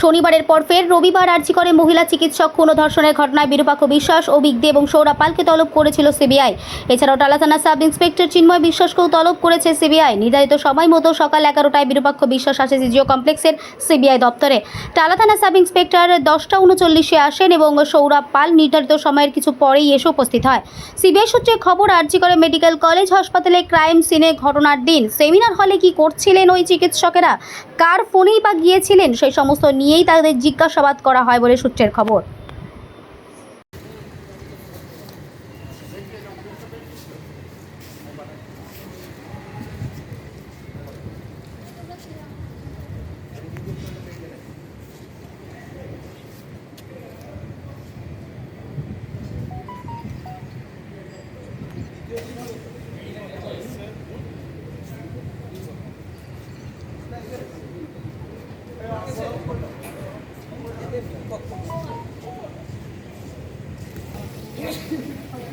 শনিবারের পর ফের রবিবার আর্জি করে মহিলা চিকিৎসক। খুন ধর্ষণের ঘটনায় বিরূপাক্ষ বিশ্বাস ও দে এবং সৌরভ পালকে তলব করেছিল সিবিআই। এছাড়াও টালা থানা সাব ইন্সপেক্টর চিন্ময় বিশ্বাসকেও তলব করেছে সিবিআই। নির্ধারিত সময় মতো সকাল এগারোটায় বিরূপাক্ষ বিশ্বাস আসে জিজিও কমপ্লেক্সের সিবিআই দপ্তরে। টালা থানা সাব ইন্সপেক্টর দশটা উনচল্লিশে আসেন এবং সৌরভ পাল নির্ধারিত সময়ের কিছু পরেই এসে উপস্থিত হয়। সিবিআই সূত্রে খবর, আর্জি করে মেডিকেল কলেজ, হাসপাতালে ক্রাইম সিনে ঘটনার দিন। সেমিনার হলে কি করছিলেন ওই চিকিৎসকেরা? কার ফোনেই বা গিয়েছিলেন? সেই সমস্ত নিয়েই তাদের জিজ্ঞাসাবাদ করা হয় বলে সূত্রের খবর Thank you. Okay.